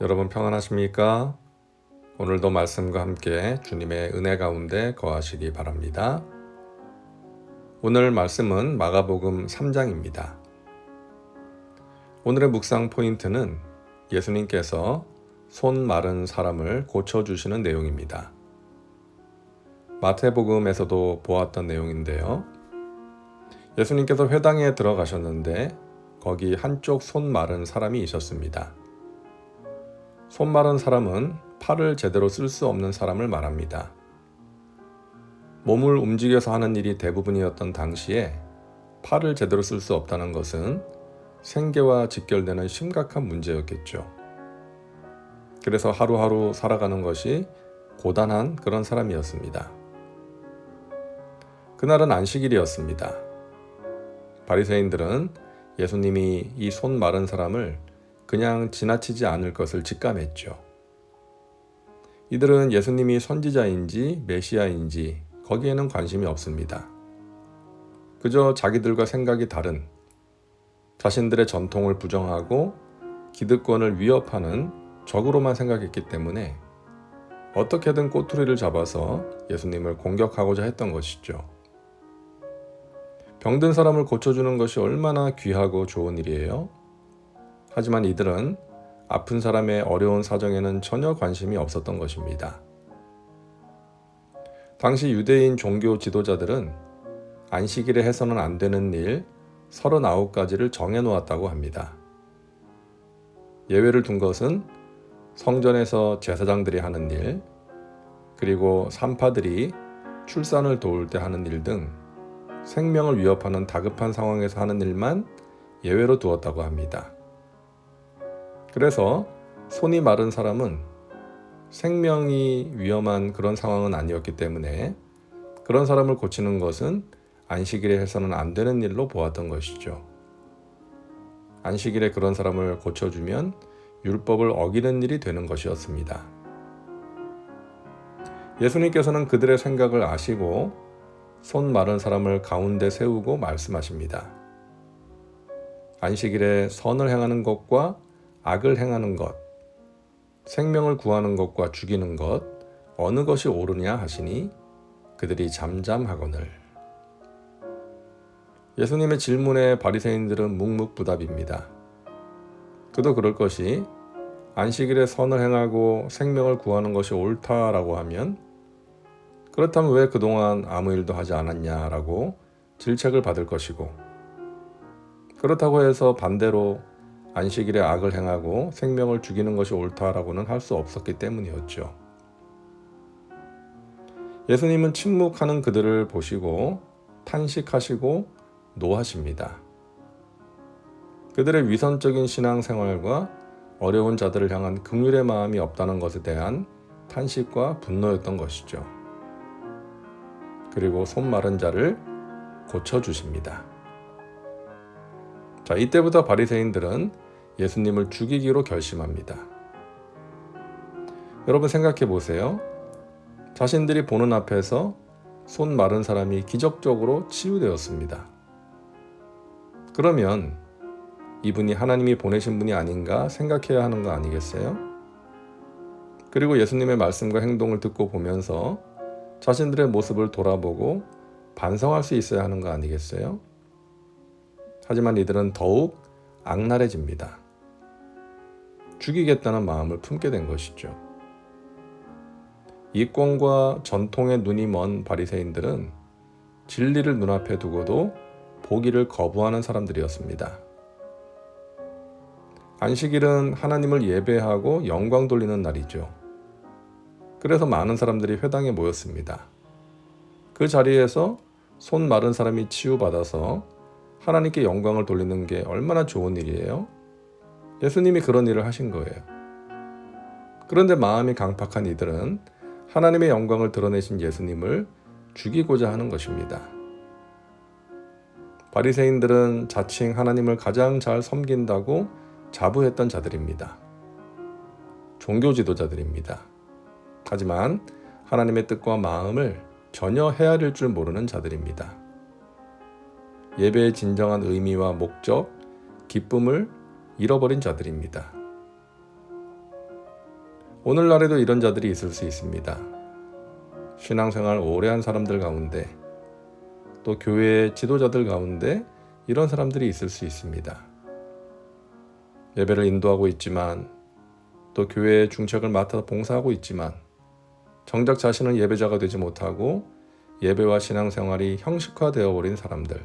여러분 평안하십니까? 오늘도 말씀과 함께 주님의 은혜 가운데 거하시기 바랍니다. 오늘 말씀은 마가복음 3장입니다. 오늘의 묵상 포인트는 예수님께서 손 마른 사람을 고쳐주시는 내용입니다. 마태복음에서도 보았던 내용인데요. 예수님께서 회당에 들어가셨는데 거기 한쪽 손 마른 사람이 있었습니다. 손 마른 사람은 팔을 제대로 쓸 수 없는 사람을 말합니다. 몸을 움직여서 하는 일이 대부분이었던 당시에 팔을 제대로 쓸 수 없다는 것은 생계와 직결되는 심각한 문제였겠죠. 그래서 하루하루 살아가는 것이 고단한 그런 사람이었습니다. 그날은 안식일이었습니다. 바리새인들은 예수님이 이 손 마른 사람을 그냥 지나치지 않을 것을 직감했죠. 이들은 예수님이 선지자인지 메시아인지 거기에는 관심이 없습니다. 그저 자기들과 생각이 다른 자신들의 전통을 부정하고 기득권을 위협하는 적으로만 생각했기 때문에 어떻게든 꼬투리를 잡아서 예수님을 공격하고자 했던 것이죠. 병든 사람을 고쳐주는 것이 얼마나 귀하고 좋은 일이에요. 하지만 이들은 아픈 사람의 어려운 사정에는 전혀 관심이 없었던 것입니다. 당시 유대인 종교 지도자들은 안식일에 해서는 안 되는 일 39가지를 정해 놓았다고 합니다. 예외를 둔 것은 성전에서 제사장들이 하는 일, 그리고 산파들이 출산을 도울 때 하는 일 등 생명을 위협하는 다급한 상황에서 하는 일만 예외로 두었다고 합니다. 그래서 손이 마른 사람은 생명이 위험한 그런 상황은 아니었기 때문에 그런 사람을 고치는 것은 안식일에 해서는 안 되는 일로 보았던 것이죠. 안식일에 그런 사람을 고쳐주면 율법을 어기는 일이 되는 것이었습니다. 예수님께서는 그들의 생각을 아시고 손 마른 사람을 가운데 세우고 말씀하십니다. 안식일에 선을 행하는 것과 악을 행하는 것, 생명을 구하는 것과 죽이는 것, 어느 것이 옳으냐 하시니 그들이 잠잠하거늘. 예수님의 질문에 바리새인들은 묵묵부답입니다. 그도 그럴 것이 안식일에 선을 행하고 생명을 구하는 것이 옳다라고 하면 그렇다면 왜 그동안 아무 일도 하지 않았냐라고 질책을 받을 것이고 그렇다고 해서 반대로 안식일에 악을 행하고 생명을 죽이는 것이 옳다라고는 할 수 없었기 때문이었죠. 예수님은 침묵하는 그들을 보시고 탄식하시고 노하십니다. 그들의 위선적인 신앙생활과 어려운 자들을 향한 긍휼의 마음이 없다는 것에 대한 탄식과 분노였던 것이죠. 그리고 손 마른 자를 고쳐 주십니다. 자, 이때부터 바리새인들은 예수님을 죽이기로 결심합니다. 여러분 생각해 보세요. 자신들이 보는 앞에서 손 마른 사람이 기적적으로 치유되었습니다. 그러면 이분이 하나님이 보내신 분이 아닌가 생각해야 하는 거 아니겠어요? 그리고 예수님의 말씀과 행동을 듣고 보면서 자신들의 모습을 돌아보고 반성할 수 있어야 하는 거 아니겠어요? 하지만 이들은 더욱 악랄해집니다. 죽이겠다는 마음을 품게 된 것이죠. 이권과 전통의 눈이 먼 바리새인들은 진리를 눈앞에 두고도 보기를 거부하는 사람들이었습니다. 안식일은 하나님을 예배하고 영광 돌리는 날이죠. 그래서 많은 사람들이 회당에 모였습니다. 그 자리에서 손 마른 사람이 치유받아서 하나님께 영광을 돌리는 게 얼마나 좋은 일이에요? 예수님이 그런 일을 하신 거예요. 그런데 마음이 강팍한 이들은 하나님의 영광을 드러내신 예수님을 죽이고자 하는 것입니다. 바리새인들은 자칭 하나님을 가장 잘 섬긴다고 자부했던 자들입니다. 종교 지도자들입니다. 하지만 하나님의 뜻과 마음을 전혀 헤아릴 줄 모르는 자들입니다. 예배의 진정한 의미와 목적, 기쁨을 잃어버린 자들입니다. 오늘날에도 이런 자들이 있을 수 있습니다. 신앙생활 오래 한 사람들 가운데 또 교회의 지도자들 가운데 이런 사람들이 있을 수 있습니다. 예배를 인도하고 있지만 또 교회의 중책을 맡아 봉사하고 있지만 정작 자신은 예배자가 되지 못하고 예배와 신앙생활이 형식화되어 버린 사람들.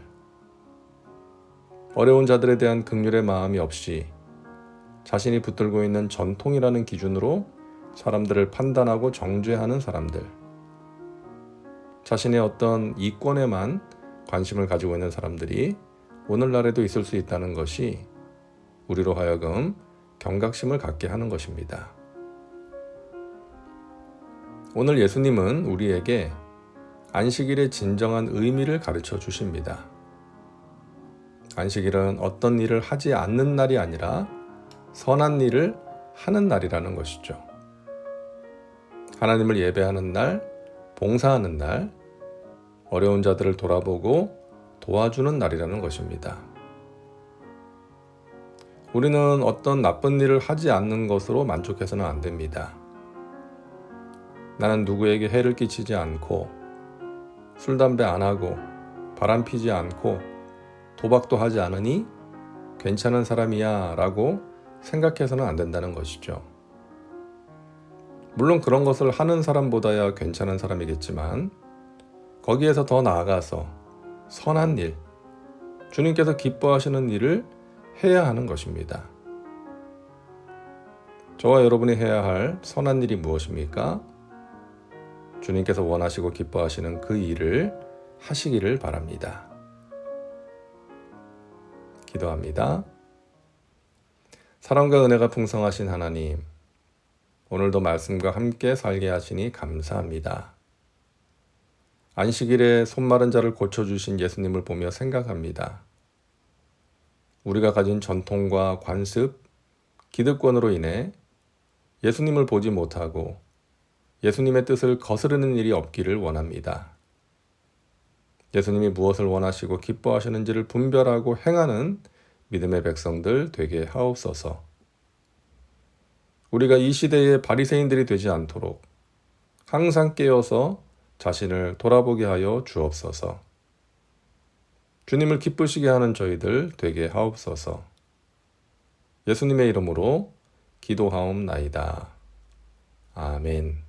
어려운 자들에 대한 극률의 마음이 없이 자신이 붙들고 있는 전통이라는 기준으로 사람들을 판단하고 정죄하는 사람들. 자신의 어떤 이권에만 관심을 가지고 있는 사람들이 오늘날에도 있을 수 있다는 것이 우리로 하여금 경각심을 갖게 하는 것입니다. 오늘 예수님은 우리에게 안식일의 진정한 의미를 가르쳐 주십니다. 안식일은 어떤 일을 하지 않는 날이 아니라 선한 일을 하는 날이라는 것이죠. 하나님을 예배하는 날, 봉사하는 날, 어려운 자들을 돌아보고 도와주는 날이라는 것입니다. 우리는 어떤 나쁜 일을 하지 않는 것으로 만족해서는 안 됩니다. 나는 누구에게 해를 끼치지 않고 술, 담배 안 하고 바람 피지 않고 도박도 하지 않으니 괜찮은 사람이야 라고 생각해서는 안 된다는 것이죠. 물론 그런 것을 하는 사람보다야 괜찮은 사람이겠지만 거기에서 더 나아가서 선한 일, 주님께서 기뻐하시는 일을 해야 하는 것입니다. 저와 여러분이 해야 할 선한 일이 무엇입니까? 주님께서 원하시고 기뻐하시는 그 일을 하시기를 바랍니다. 기도합니다. 사랑과 은혜가 풍성하신 하나님, 오늘도 말씀과 함께 살게 하시니 감사합니다. 안식일에 손 마른 자를 고쳐주신 예수님을 보며 생각합니다. 우리가 가진 전통과 관습, 기득권으로 인해 예수님을 보지 못하고 예수님의 뜻을 거스르는 일이 없기를 원합니다. 예수님이 무엇을 원하시고 기뻐하시는지를 분별하고 행하는 믿음의 백성들 되게 하옵소서. 우리가 이 시대의 바리새인들이 되지 않도록 항상 깨어서 자신을 돌아보게 하여 주옵소서. 주님을 기쁘시게 하는 저희들 되게 하옵소서. 예수님의 이름으로 기도하옵나이다. 아멘.